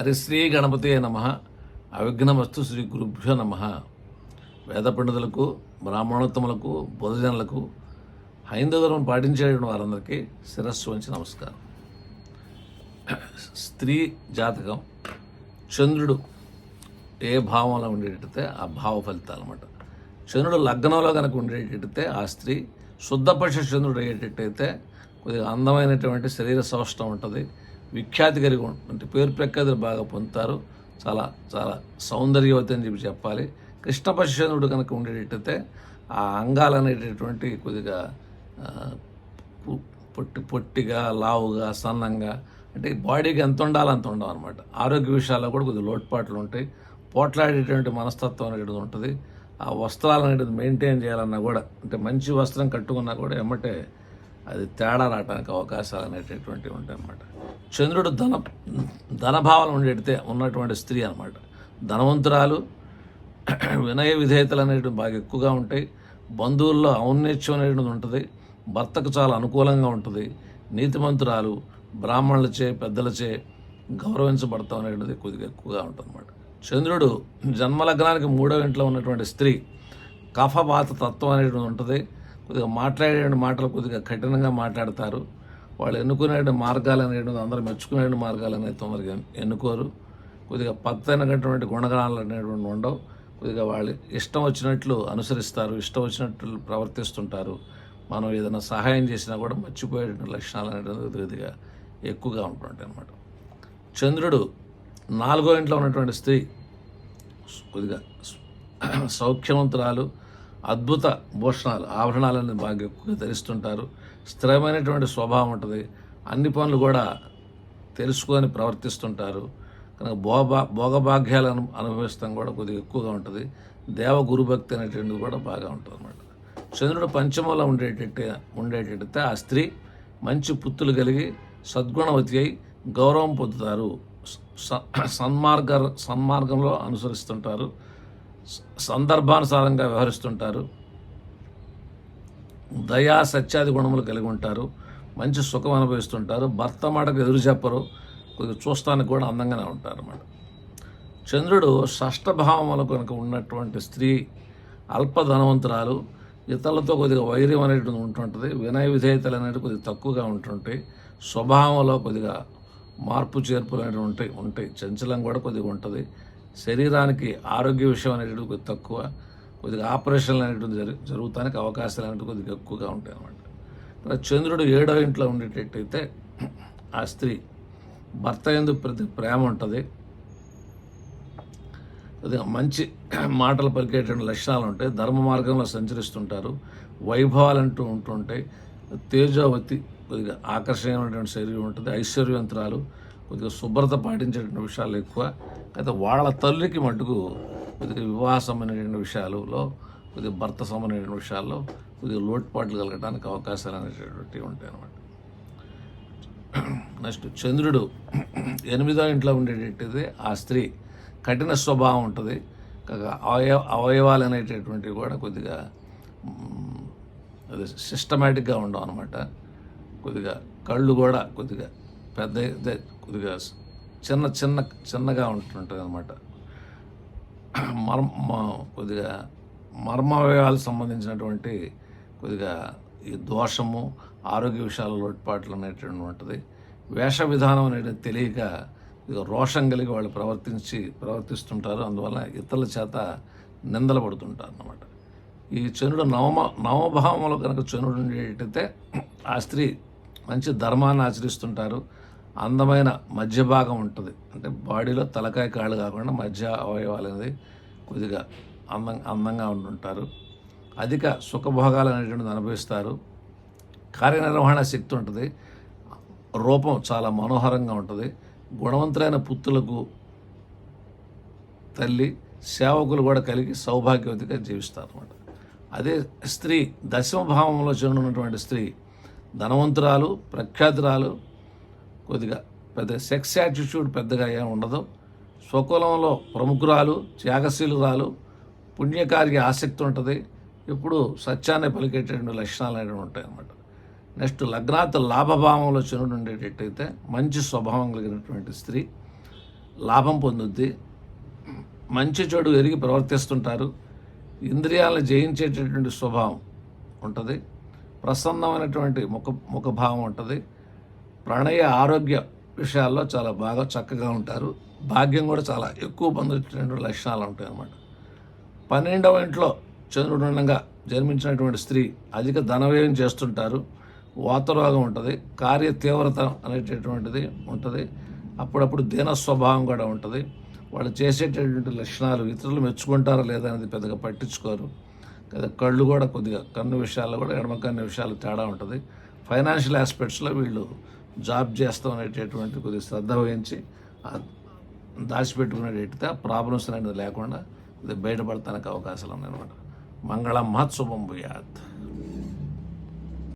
హరిశ్రీ గణపతే నమ. అవిఘ్నమస్తు శ్రీ గురుభ్యో నమ. వేద పండితులకు బ్రాహ్మణోత్తములకు బుధజనులకు హైందవరం పాటించే వారందరికీ శిరస్సు వంచి నమస్కారం. స్త్రీ జాతకం చంద్రుడు ఏ భావంలో ఉండేటైతే ఆ భావ ఫలితాలు అనమాట చంద్రుడు లగ్నంలో కనుక ఉండేటైతే ఆ స్త్రీ శుద్ధపక్ష చంద్రుడు అయ్యేటట్టయితే కొద్దిగా అందమైనటువంటి శరీర సౌష్టం ఉంటుంది. విఖ్యాతి కలిగి ఉంటుంది పేరు ప్రఖ్యాతులు బాగా పొందుతారు. చాలా చాలా సౌందర్యవతి అని చెప్పి చెప్పాలి. కృష్ణ చంద్రుడు కనుక ఉండేటట్టయితే ఆ అంగాలు అనేటటువంటి కొద్దిగా పొట్టి పొట్టిగా లావుగా సన్నంగా అంటే బాడీకి ఎంత ఉండాలో అంత ఉండవు అనమాట ఆరోగ్య విషయాల్లో కూడా కొద్దిగా లోటుపాట్లు ఉంటాయి. పోట్లాడేటువంటి మనస్తత్వం అనేది ఉంటుంది. ఆ వస్త్రాలు అనేది మెయింటైన్ చేయాలన్నా కూడా అంటే మంచి వస్త్రం కట్టుకున్నా కూడా ఎమ్మటే అది తేడా రావడానికి అవకాశాలు అనేటటువంటివి ఉంటాయి అన్నమాట చంద్రుడు ధన ధనభావన ఉండేటితే ఉన్నటువంటి స్త్రీ అన్నమాట. ధనవంతురాలు వినయ విధేయతలు అనేటివి బాగా ఎక్కువగా ఉంటాయి. బంధువుల్లో ఔన్నత్యం అనేటువంటిది ఉంటుంది. భర్తకు చాలా అనుకూలంగా ఉంటుంది. నీతిమంతురాలు బ్రాహ్మణులచే పెద్దలచే గౌరవించబడతాం అనేటువంటిది కొద్దిగా ఎక్కువగా ఉంటుంది చంద్రుడు జన్మలగ్నానికి మూడో ఇంట్లో ఉన్నటువంటి స్త్రీ కఫపాత తత్వం అనేటువంటిది ఉంటుంది. కొద్దిగా మాట్లాడే మాటలు కొద్దిగా కఠినంగా మాట్లాడతారు. వాళ్ళు ఎన్నుకునే మార్గాలు అనేటువంటి అందరూ మెచ్చుకునే మార్గాలు అనేది తొందరగా ఎన్నుకోరు. కొద్దిగా పత్తైనటువంటి గుణగణాలు అనేటువంటి ఉండవు. కొద్దిగా వాళ్ళు ఇష్టం వచ్చినట్లు అనుసరిస్తారు ఇష్టం వచ్చినట్లు ప్రవర్తిస్తుంటారు. మనం ఏదైనా సహాయం చేసినా కూడా మర్చిపోయే లక్షణాలు అనేటువంటి కొద్దిగా ఎక్కువగా ఉంటుంటాయి అన్నమాట. చంద్రుడు నాలుగో ఇంట్లో ఉన్నటువంటి స్త్రీ కొద్దిగా సౌఖ్యవంతురాలు అద్భుత భూషణాలు ఆభరణాలను బాగా ఎక్కువగా ధరిస్తుంటారు. స్థిరమైనటువంటి స్వభావం ఉంటుంది. అన్ని పనులు కూడా తెలుసుకొని ప్రవర్తిస్తుంటారు. కనుక భోగ భోగభాగ్యాలు అను అనుభవిస్తాం కూడా కొద్దిగా ఎక్కువగా ఉంటుంది. దేవ గురుభక్తి అనేటువంటిది కూడా బాగా ఉంటుంది అన్నమాట చంద్రుడు పంచమూలం ఉండేటట్టు ఉండేటట్టయితే ఆ స్త్రీ మంచి పుత్తులు కలిగి సద్గుణవతి అయి గౌరవం పొందుతారు. స- సన్మార్గ సన్మార్గంలో అనుసరిస్తుంటారు. సందర్భానుసారంగా వ్యవహరిస్తుంటారు. దయా సత్యాది గుణములు కలిగి ఉంటారు. మంచి సుఖం అనుభవిస్తుంటారు. భర్త మాటకు ఎదురు చెప్పరు. కొద్దిగా చూస్తానికి కూడా అందంగానే ఉంటారు అన్నమాట చంద్రుడు షష్టభావములు కనుక ఉన్నటువంటి స్త్రీ అల్ప ధనవంతురాలు ఇతరులతో కొద్దిగా వైర్యం అనేటువంటి ఉంటుంటుంది. వినయ విధేయతలు అనేవి కొద్దిగా తక్కువగా ఉంటుంటాయి. స్వభావంలో కొద్దిగా మార్పు చేర్పులు అనేవి ఉంటాయి. ఉంటాయి. చంచలం కూడా కొద్దిగా ఉంటుంది. శరీరానికి ఆరోగ్య విషయం అనేటువంటి కొద్దిగా తక్కువ కొద్దిగా ఆపరేషన్లు అనేటువంటి జరు జరుగుతానికి అవకాశాలు అనేవి కొద్దిగా ఎక్కువగా ఉంటాయి అన్నమాట. చంద్రుడు ఏడో ఇంట్లో ఉండేటట్టయితే ఆ స్త్రీ భర్త ఎందు ప్రతి ప్రేమ ఉంటుంది. కొద్దిగా మంచి మాటలు పలికేటువంటి లక్షణాలు ఉంటాయి. ధర్మ మార్గంలో సంచరిస్తుంటారు. వైభవాలు అంటూ ఉంటుంటాయి. తేజోవతి కొద్దిగా ఆకర్షణీయమైనటువంటి శరీరం ఉంటుంది. ఐశ్వర్యవంతురాలు. కొద్దిగా శుభ్రత పాటించేటువంటి విషయాలు ఎక్కువ. అయితే వాళ్ళ తల్లికి మటుకు కొద్దిగా వివాహ సంబంధించిన విషయాలలో కొద్దిగా భర్త సంబంధించిన విషయాల్లో కొద్దిగా లోటుపాట్లు కలగడానికి అవకాశాలు అనేటటువంటివి ఉంటాయి అన్నమాట నెక్స్ట్ చంద్రుడు ఎనిమిదో ఇంట్లో ఉండేటట్టయితే ఆ స్త్రీ కఠిన స్వభావం ఉంటుంది. కాగా అవయవ అవయవాలు అనేటటువంటివి కూడా కొద్దిగా అది సిస్టమేటిక్గా ఉండవు అనమాట కొద్దిగా కళ్ళు కూడా కొద్దిగా పెద్ద కొద్దిగా చిన్న చిన్న చిన్నగా ఉంటుంటుంది అనమాట మర్మ కొద్దిగా మర్మావయవాలకు సంబంధించినటువంటి కొద్దిగా ఈ దోషము ఆరోగ్య విషయాల లోటుపాట్లు అనేటువంటి ఉంటుంది వేష విధానం అనేది తెలియక రోషం కలిగి వాళ్ళు ప్రవర్తించి ప్రవర్తిస్తుంటారు. అందువల్ల ఇతరుల చేత నిందలు పడుతుంటారు అన్నమాట. ఈ చనుడు నవమ నవభావంలో కనుక చనుడు ఉండేటైతే ఆ స్త్రీ మంచి ధర్మాన్ని ఆచరిస్తుంటారు. అందమైన మధ్య భాగం ఉంటుంది. అంటే బాడీలో తలకాయ కాళ్ళు కాకుండా మధ్య అవయవాలు అనేది కొద్దిగా అందం అందంగా ఉంటుంటారు. అధిక సుఖభోగాలు అనేటువంటిది అనుభవిస్తారు. కార్యనిర్వహణ శక్తి ఉంటుంది. రూపం చాలా మనోహరంగా ఉంటుంది. గుణవంతులైన పుత్రులకు తల్లి సేవకులు కూడా కలిగి సౌభాగ్యవతిగా జీవిస్తారు అనమాట అదే స్త్రీ దశమ భావంలో చెందినటువంటి స్త్రీ ధనవంతురాలు ప్రఖ్యాతురాలు కొద్దిగా పెద్ద సెక్స్ యాటిట్యూడ్ పెద్దగా ఏం ఉండదు. స్వకులంలో ప్రముఖురాలు త్యాగశీలురాలు పుణ్యకార్య ఆసక్తి ఉంటుంది. ఎప్పుడు సత్యాన్ని పలికేటటువంటి లక్షణాలు అనేవి ఉంటాయి అన్నమాట. నెక్స్ట్ లగ్నాత్ లాభభావంలో చనుడు ఉండేటట్టయితే మంచి స్వభావం కలిగినటువంటి స్త్రీ లాభం పొందుద్ది. మంచి చెడు ఎరిగి ప్రవర్తిస్తుంటారు. ఇంద్రియాలను జయించేటటువంటి స్వభావం ఉంటుంది. ప్రసన్నమైనటువంటి ముఖ ముఖభావం ఉంటుంది. ప్రణయ ఆరోగ్య విషయాల్లో చాలా బాగా చక్కగా ఉంటారు. భాగ్యం కూడా చాలా ఎక్కువ పొందేటటువంటి లక్షణాలు ఉంటాయి అన్నమాట పన్నెండవ ఇంట్లో చంద్రుడు ఉండగా జన్మించినటువంటి స్త్రీ అధిక ధనవ్యయం చేస్తుంటారు. వాతరోగం ఉంటుంది కార్య తీవ్రత అనేటటువంటిది ఉంటుంది. అప్పుడప్పుడు దీన స్వభావం కూడా ఉంటుంది. వాళ్ళు చేసేటటువంటి లక్షణాలు ఇతరులు మెచ్చుకుంటారా లేదా అనేది పెద్దగా పట్టించుకోరు. కదా కళ్ళు కూడా కొద్దిగా కన్ను విషయాల్లో కూడా ఎడమ కన్ను విషయాలు తేడా ఉంటుంది. ఫైనాన్షియల్ ఆస్పెక్ట్స్లో వీళ్ళు జాబ్ చేస్తాం అనేటటువంటి కొద్దిగా శ్రద్ధ వహించి దాచిపెట్టుకునేటట్టు ఆ ప్రాబ్లమ్స్ అనేది లేకుండా ఇది బయటపడటానికి అవకాశాలు ఉన్నాయన్నమాట మంగళం మహత్శుభం భూయాత్.